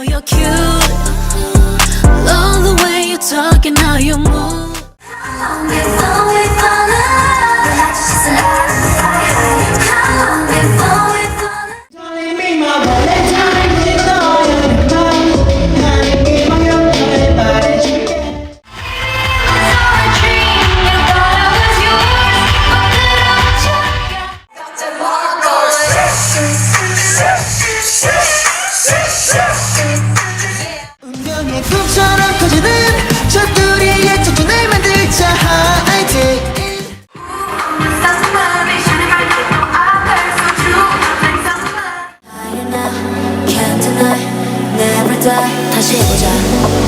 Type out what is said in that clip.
You're cute. 꿈처럼 터지는 적들이의 적준을 만들자. 하이틴 다시 해보자.